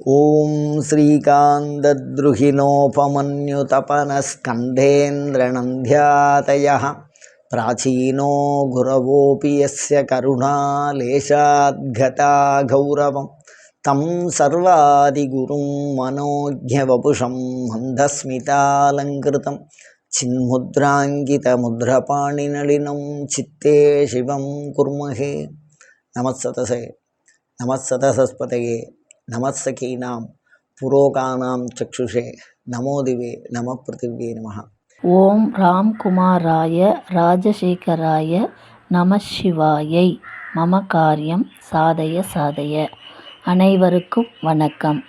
ఓం శ్రీకాంతద్రుహిణోపమన్యుతపనస్కంధేంద్రనంధ్యాతయ ప్రాచీనో గురవోపి యస్య కరుణాలేశాద్గతా గౌరవం తం సర్వాదిగురుం మనోజ్ఞవపుషం మందస్మితాలంకృతం చిన్ముద్రాంకితముద్రపాణినళినం చిత్తే శివం కుర్మహే నమత్సతసే నమత్సతసస్పతయే நமசகீனாம் புரோகானாம் சக்ஷுஷே. நமோதிவே நம பிருத்திவே நம. ஓம் ராம்குமாராய ராஜசேகராய நம சிவாயை. மம காரியம் சாதய சாதய. அனைவருக்கும் வணக்கம்.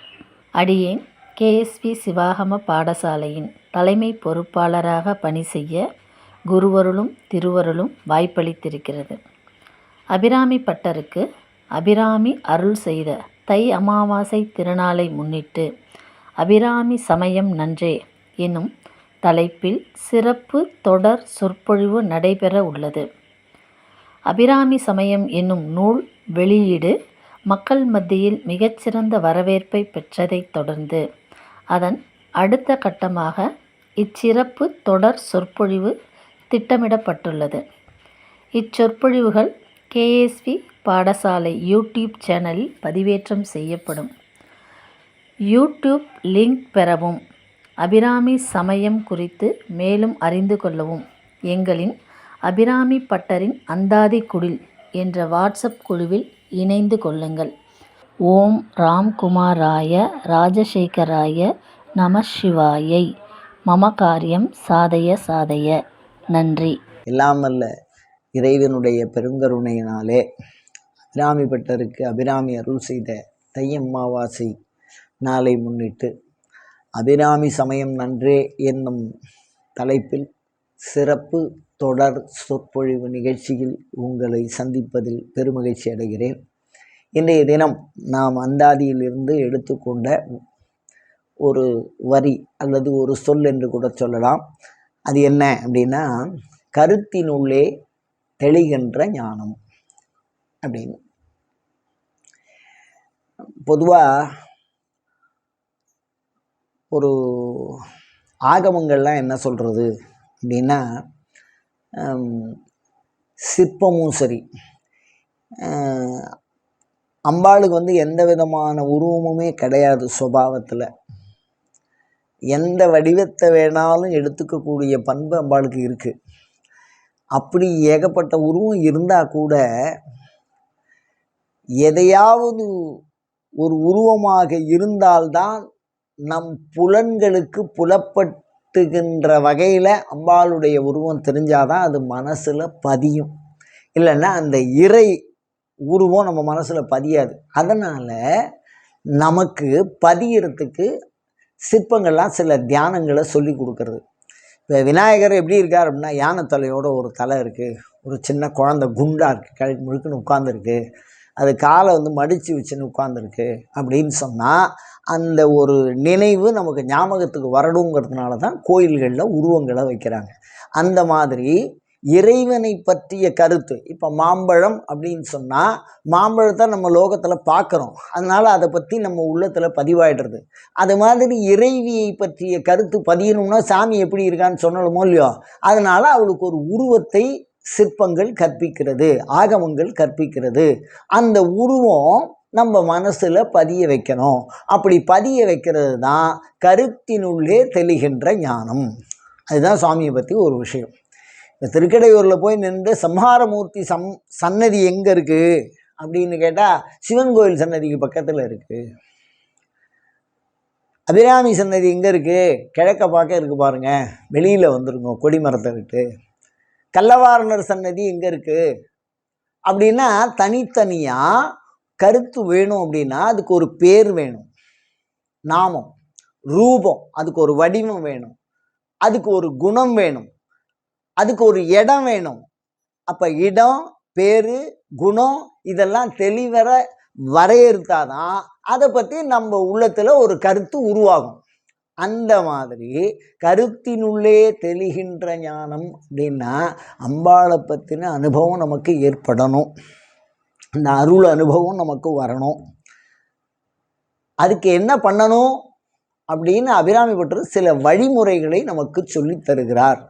அடியேன் கேஎஸ்பி சிவாகம பாடசாலையின் தலைமை பொறுப்பாளராக பணி செய்ய குருவருளும் திருவருளும் வாய்ப்பளித்திருக்கிறது. அபிராமி பட்டருக்கு அபிராமி அருள் செய்த தை அமாவாசை திருநாளை முன்னிட்டு அபிராமி சமயம் நன்றே எனும் தலைப்பில் சிறப்பு தொடர் சொற்பொழிவு நடைபெற உள்ளது. அபிராமி சமயம் என்னும் நூல் வெளியீடு மக்கள் மத்தியில் மிகச்சிறந்த வரவேற்பை பெற்றதைத் தொடர்ந்து அதன் அடுத்த கட்டமாக இச்சிறப்பு தொடர் சொற்பொழிவு திட்டமிடப்பட்டுள்ளது. இச்சொற்பொழிவுகள் கேஎஸ்வி பாடசாலை யூடியூப் சேனலில் பதிவேற்றம் செய்யப்படும். யூடியூப் லிங்க் பெறவும். அபிராமி சமயம் குறித்து மேலும் அறிந்து கொள்ளவும். எங்களின் அபிராமி பட்டரின் அந்தாதி குடில் என்ற வாட்ஸ்அப் குழுவில் இணைந்து கொள்ளுங்கள். ஓம் ராம்குமாராய ராஜசேகராய நம சிவாயை மம காரியம் சாதய சாதய. நன்றி. இல்லாமல்ல இறைவனுடைய பெருங்கருணையினாலே அபிராமி பட்டருக்கு அபிராமி அருள் செய்த தையம்மாவாசை நாளை முன்னிட்டு அபிராமி சமயம் நன்றே என்னும் தலைப்பில் சிறப்பு தொடர் சொற்பொழிவு நிகழ்ச்சியில் உங்களை சந்திப்பதில் பெருமகிழ்ச்சி அடைகிறேன். இன்றைய தினம் நாம் அந்தாதியிலிருந்து எடுத்துக்கொண்ட ஒரு வரி அல்லது ஒரு சொல் என்று கூட சொல்லலாம். அது என்ன அப்படின்னா கருத்தினுள்ளே தெளிகின்ற ஞானம். அப்படின்னு. பொதுவாக ஒரு ஆகமங்கள்லாம் என்ன சொல்கிறது அப்படின்னா சிற்பமும் சரி. அம்பாளுக்கு வந்து எந்த விதமான உருவமுமே கிடையாது சுபாவத்தில். எந்த வடிவத்தை வேணாலும் எடுத்துக்கக்கூடிய பண்பு அம்பாளுக்கு இருக்குது அப்படி ஏகப்பட்ட உருவம் இருந்தால் கூட எதையாவது ஒரு உருவமாக இருந்தால்தான் நம் புலன்களுக்கு புலப்பட்டுகின்ற வகையில் அம்பாளுடைய உருவம் தெரிஞ்சாதான் அது மனசில் பதியும். இல்லைன்னா அந்த இறை உருவம் நம்ம மனசில் பதியாது. அதனால் நமக்கு பதியறதுக்கு சிற்பங்கள்லாம் சில தியானங்களை சொல்லி கொடுக்கறது. இப்போ விநாயகர் எப்படி இருக்கார் அப்படின்னா யானை தலையோட ஒரு தலை இருக்குது ஒரு சின்ன குழந்த குண்டாக இருக்குது கழுக்கு முழுக்குன்னு உட்காந்துருக்கு அது காலை வந்து மடித்து வச்சுன்னு உட்காந்துருக்கு அப்படின்னு சொன்னால் அந்த ஒரு நினைவு நமக்கு ஞாபகத்துக்கு வரணுங்கிறதுனால தான் கோயில்களில் உருவங்களை வைக்கிறாங்க. அந்த மாதிரி இறைவனை பற்றிய கருத்து இப்போ மாம்பழம் அப்படின்னு சொன்னால் மாம்பழத்தை நம்ம லோகத்தில் பார்க்குறோம் அதனால் அதை பற்றி நம்ம உள்ளத்தில் பதிவாயிடுறது. அது மாதிரி இறைவியை பற்றிய கருத்து பதியணும்னா சாமி எப்படி இருக்கான்னு சொன்னலுமோ இல்லையோ அதனால் அவளுக்கு ஒரு உருவத்தை சிற்பங்கள் கற்பிக்கிறது ஆகமங்கள் கற்பிக்கிறது. அந்த உருவம் நம்ம மனசில் பதிய வைக்கணும். அப்படி பதிய வைக்கிறது தான் கருத்தினுள்ளே தெளிகின்ற ஞானம். அதுதான் சுவாமியை பற்றி ஒரு விஷயம். இப்போ திருக்கடையூரில் போய் நின்று சம்ஹாரமூர்த்தி சம் சன்னதி எங்கே இருக்குது அப்படின்னு கேட்டால் சிவன் கோயில் சன்னதிக்கு பக்கத்தில் இருக்குது அபிராமி சன்னதி எங்கே இருக்குது கிழக்க பார்க்க இருக்குது பாருங்கள் வெளியில் வந்துருங்க கொடிமரத்தை விட்டு. கள்ளவாரணர் சன்னதி எங்கே இருக்குது அப்படின்னா தனித்தனியாக கருத்து வேணும் அப்படின்னா அதுக்கு ஒரு பேர் வேணும். நாமம் ரூபம் அதுக்கு ஒரு வடிவம் வேணும். அதுக்கு ஒரு குணம் வேணும். அதுக்கு ஒரு இடம் வேணும். அப்போ இடம் பேர் குணம் இதெல்லாம் தெளிவர வரையறுத்தாதான் அதை பற்றி நம்ம உள்ளத்தில் ஒரு கருத்து உருவாகும். அந்த மாதிரி கருத்தினுள்ளே தெளிகின்ற ஞானம் அப்படின்னா அம்பாளை பற்றின அனுபவம் நமக்கு ஏற்படணும். அந்த அருள் அனுபவம் நமக்கு வரணும். அதுக்கு என்ன பண்ணணும் அப்படின்னு அபிராமி பட்டர் சில வழிமுறைகளை நமக்கு சொல்லித் தருகிறார்.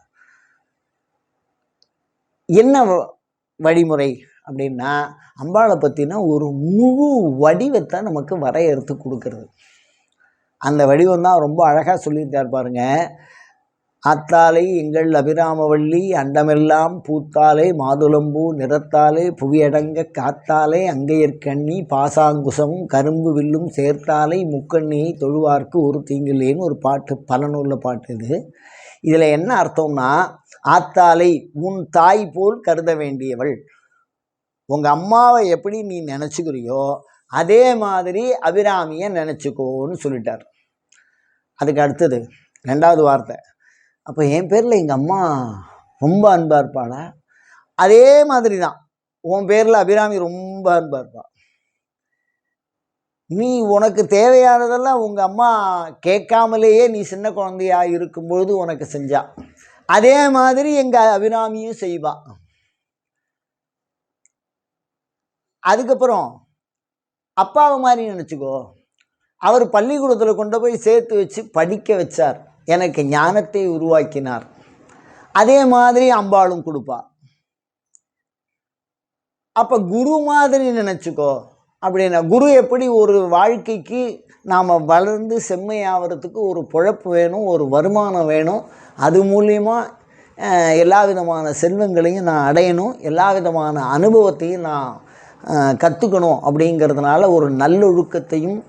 என்ன வழிமுறை அப்படின்னா அம்பாளை பற்றின ஒரு முழு வடிவத்தை நமக்கு வரையறுத்து கொடுக்கறது. அந்த வடிவம் தான் ரொம்ப அழகாக சொல்லியிருக்கார் பாருங்க. ஆத்தாலை எங்கள் அபிராமவள்ளி அண்டமெல்லாம் பூத்தாலே மாதுளம்பூ நிறத்தாலே புவியடங்க காத்தாலே அங்கையற்கண்ணி பாசாங்குசம் கரும்பு வில்லும் சேர்த்தாலே முக்கண்ணியை தொழுவார்க்கு ஒரு தீங்கில்லேன்னு ஒரு பாட்டு பலனுள்ள பாட்டு இது. இதில் என்ன அர்த்தம்னா ஆத்தாலை உன் தாய் போல் கருத வேண்டியவள். உங்கள் அம்மாவை எப்படி நீ நினச்சிக்கிறியோ அதே மாதிரி அபிராமியை நினச்சிக்கோன்னு சொல்லிட்டார். அதுக்கு அடுத்தது ரெண்டாவது வார்த்தை. அப்போ என் பேரில் எங்கள் அம்மா ரொம்ப அன்பாக இருப்பாளா? அதே மாதிரி தான் உன் பேரில் அபிராமி ரொம்ப அன்பாக இருப்பா. நீ உனக்கு தேவையானதெல்லாம் உங்கள் அம்மா கேட்காமலேயே நீ சின்ன குழந்தையாக இருக்கும்பொழுது உனக்கு செஞ்சா. அதே மாதிரி எங்கள் அபிராமியும் செய்வா. அதுக்கப்புறம் அப்பாவை மாதிரி நினச்சிக்கோ. அவர் பள்ளிக்கூடத்தில் கொண்டு போய் சேர்த்து வச்சு படிக்க வச்சார். எனக்கு ஞானத்தை உருவாக்கினார். அதே மாதிரி அம்பாளும் கொடுப்பார் அப்போ குரு மாதிரி நினச்சிக்கோ. அப்படின்னா குரு எப்படி ஒரு வாழ்க்கைக்கு நாம் வளர்ந்து செம்மையாகிறதுக்கு ஒரு பொழப்பு வேணும் ஒரு வருமானம் வேணும். அது மூலியமாக எல்லா விதமான செல்வங்களையும் நான் அடையணும். எல்லா விதமான அனுபவத்தையும் நான் கற்றுக்கணும் அப்படிங்கிறதுனால ஒரு நல்லொழுக்கத்தையும்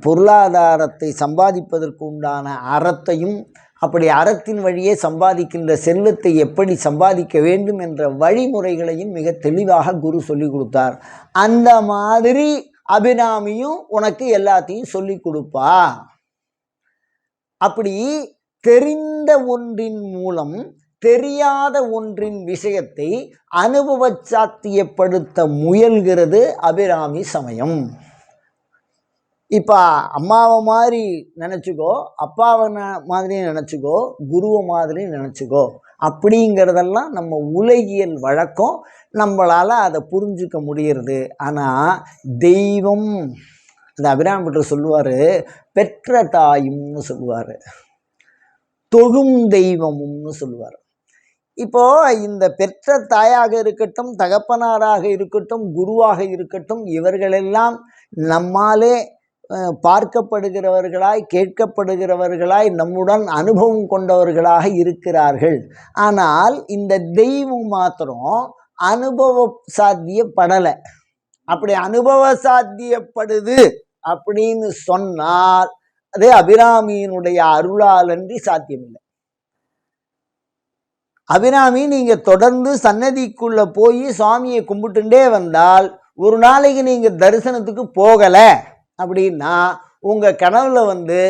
பொருளாதாரத்தை சம்பாதிப்பதற்கு உண்டான அறத்தையும் அப்படி அறத்தின் வழியே சம்பாதிக்கின்ற செல்வத்தை எப்படி சம்பாதிக்க வேண்டும் என்ற வழிமுறைகளையும் மிக தெளிவாக குரு சொல்லி கொடுத்தார். அந்த மாதிரி அபிராமியும் உனக்கு எல்லாத்தையும் சொல்லி கொடுப்பா. அப்படி தெரிந்த ஒன்றின் மூலம் தெரியாத ஒன்றின் விஷயத்தை அனுபவ சாத்தியப்படுத்த முயல்கிறது அபிராமி சமயம். இப்போ அம்மாவை மாதிரி நினச்சிக்கோ அப்பாவை மாதிரி நினச்சிக்கோ குருவை மாதிரி நினச்சிக்கோ. அப்படிங்கிறதெல்லாம் நம்ம உலகியல் வழக்கம். நம்மளால் அதை புரிஞ்சுக்க முடியறது. ஆனால் தெய்வம் அந்த அபிராமி சொல்லுவார் பெற்ற தாயும்னு சொல்லுவார். தொழும் தெய்வமும்னு சொல்லுவார். இப்போ இந்த பெற்ற தாயாக இருக்கட்டும் தகப்பனாராக இருக்கட்டும் குருவாக இருக்கட்டும் இவர்களெல்லாம் நம்மாலே பார்க்கப்படுகிறவர்களாய் கேட்கப்படுகிறவர்களாய் நம்முடன் அனுபவம் கொண்டவர்களாக இருக்கிறார்கள். ஆனால் இந்த தெய்வம் மாத்திரம் அனுபவ சாத்தியப்படலை. அப்படி அனுபவ சாத்தியப்படுது அப்படின்னு சொன்னால் அது அபிராமியினுடைய அருளாலன்றி சாத்தியமில்லை. அபிராமி நீங்க தொடர்ந்து சன்னதிக்குள்ள போய் சுவாமியை கும்பிட்டுட்டே வந்தால் ஒரு நாளைக்கு நீங்க தரிசனத்துக்கு போகலை. அப்படின்னா உங்கள் கனவில் வந்து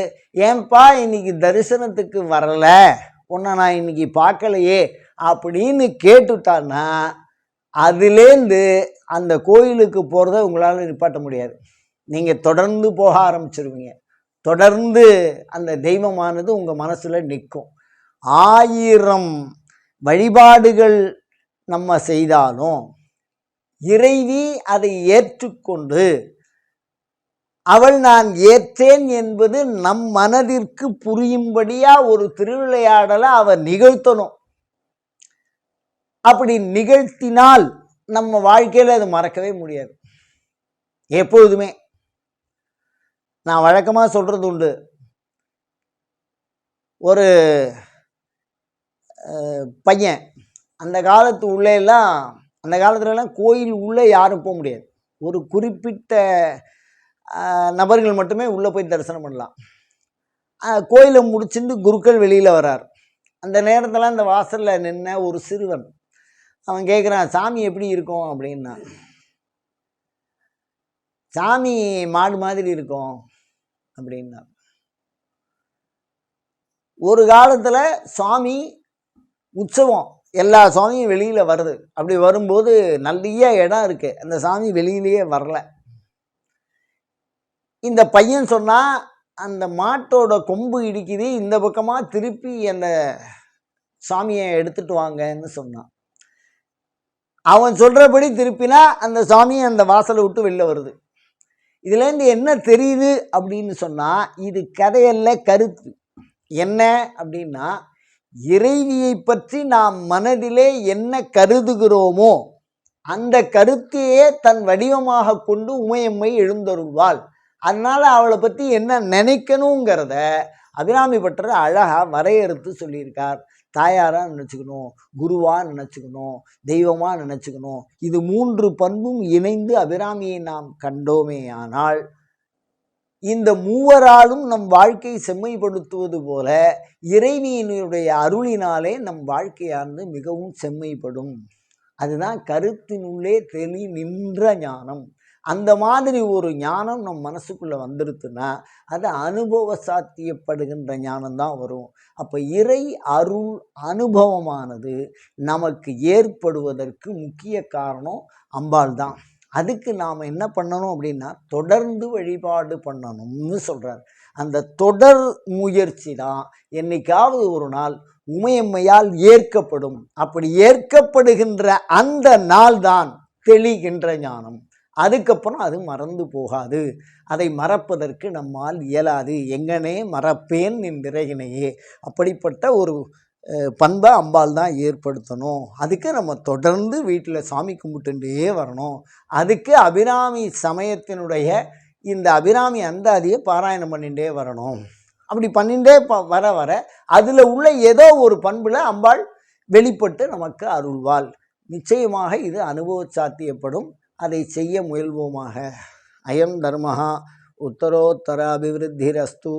ஏன்பா இன்னைக்கு தரிசனத்துக்கு வரலை? உன்னை நான் இன்னைக்கு பார்க்கலையே. அப்படின்னு கேட்டுட்டான்னா அதுலேருந்து அந்த கோயிலுக்கு போகிறத உங்களால் நிப்பாட்ட முடியாது. நீங்கள் தொடர்ந்து போக ஆரம்பிச்சிருவீங்க. தொடர்ந்து அந்த தெய்வமானது உங்கள் மனசில் நிற்கும் ஆயிரம் வழிபாடுகள் நம்ம செய்தாலும் இறைவி அதை ஏற்றுக்கொண்டு அவள் நான் ஏற்றேன் என்பது நம் மனதிற்கு புரியும்படியா ஒரு திருவிளையாடலை அவ நிகழ்த்தணும். அப்படி நிகழ்த்தினால் நம்ம வாழ்க்கையில் அது மறக்கவே முடியாது. எப்பொழுதுமே. நான் வழக்கமாக சொல்கிறது உண்டு. ஒரு பையன் அந்த காலத்து உள்ளே எல்லாம் அந்த காலத்துலலாம் கோயில் உள்ளே யாரும் போக முடியாது. ஒரு குறிப்பிட்ட நபர்கள் மட்டுமே உள்ளே போய் தரிசனம் பண்ணலாம். கோயிலை முடிச்சுட்டு குருக்கள் வெளியில் வரார் அந்த நேரத்தில் அந்த வாசலில் நின்ன ஒரு சிறுவன். அவன் கேட்குறான் சாமி எப்படி இருக்கும்? அப்படின்னா சாமி மாடு மாதிரி இருக்கும். அப்படின்னா ஒரு காலத்தில் சுவாமி உற்சவம் எல்லா சாமியும் வெளியில் வருது. அப்படி வரும்போது நல்ல இடம் இருக்குது அந்த சாமி வெளியிலேயே வரல. இந்த பையன் சொன்னால் அந்த மாட்டோட கொம்பு இடிக்குது இந்த பக்கமாக திருப்பி அந்த சாமியை எடுத்துட்டு வாங்கன்னு சொன்னான். அவன் சொல்கிறபடி திருப்பினா அந்த சாமியை அந்த வாசலை விட்டு வெளில வருது. இதுலேருந்து என்ன தெரியுது அப்படின்னு சொன்னால் இது கதையல்ல கருத்து. என்ன அப்படின்னா இறைவியை பற்றி நாம் மனதிலே என்ன கருதுகிறோமோ அந்த கருத்தையே தன் வடிவமாக கொண்டு உமையம்மை எழுந்தருள்வாள். அதனால் அவளை பற்றி என்ன நினைக்கணுங்கிறத அபிராமி பட்டர் அழகாக வரையறுத்து சொல்லியிருக்கார். தாயாராக நினச்சிக்கணும் குருவாக நினச்சிக்கணும் தெய்வமாக நினச்சிக்கணும். இது மூன்று பண்பும் இணைந்து அபிராமியை நாம் கண்டோமேயானால் இந்த மூவராலும் நம் வாழ்க்கை செம்மைப்படுத்துவது போல இறைவியினுடைய அருளினாலே நம் வாழ்க்கையானது மிகவும் செம்மைப்படும். அதுதான் கருத்தினுள்ளே தெளி நின்ற ஞானம். அந்த மாதிரி ஒரு ஞானம் நம் மனசுக்குள்ளே வந்துடுத்துன்னா அது அனுபவ சாத்தியப்படுகின்ற ஞானம் தான் வரும். அப்போ இறை அருள் அனுபவமானது நமக்கு ஏற்படுவதற்கு முக்கிய காரணம் அம்பாள் தான் அதுக்கு நாம் என்ன பண்ணணும் அப்படின்னா தொடர்ந்து வழிபாடு பண்ணணும்னு சொல்கிறார் அந்த தொடர் முயற்சி தான் என்னைக்காவது ஒரு நாள் உமையம்மையால் ஏற்கப்படும். அப்படி ஏற்கப்படுகின்ற அந்த நாள் தான் தெளிகின்ற ஞானம். அதுக்கப்புறம் அது மறந்து போகாது. அதை மறப்பதற்கு நம்மால் இயலாது. எங்கனே மறப்பேன் என் விறகினையே. அப்படிப்பட்ட ஒரு பண்பை அம்பாள் தான் ஏற்படுத்தணும். அதுக்கு நம்ம தொடர்ந்து வீட்டில் சாமி கும்பிட்டுட்டே வரணும். அதுக்கு அபிராமி சமயத்தினுடைய இந்த அபிராமி அந்தாதியை பாராயணம் பண்ணிகிட்டே வரணும். அப்படி பண்ணிகிட்டே ப வர வர அதில் உள்ள ஏதோ ஒரு பண்பில் அம்பாள் வெளிப்பட்டு நமக்கு அருள்வாள். நிச்சயமாக இது அனுபவ சாத்தியப்படும் அதை செய்ய முயல்வோமாக அயம் தர்மஹா உத்தரோத்தர அபிவிருத்திரஸ்து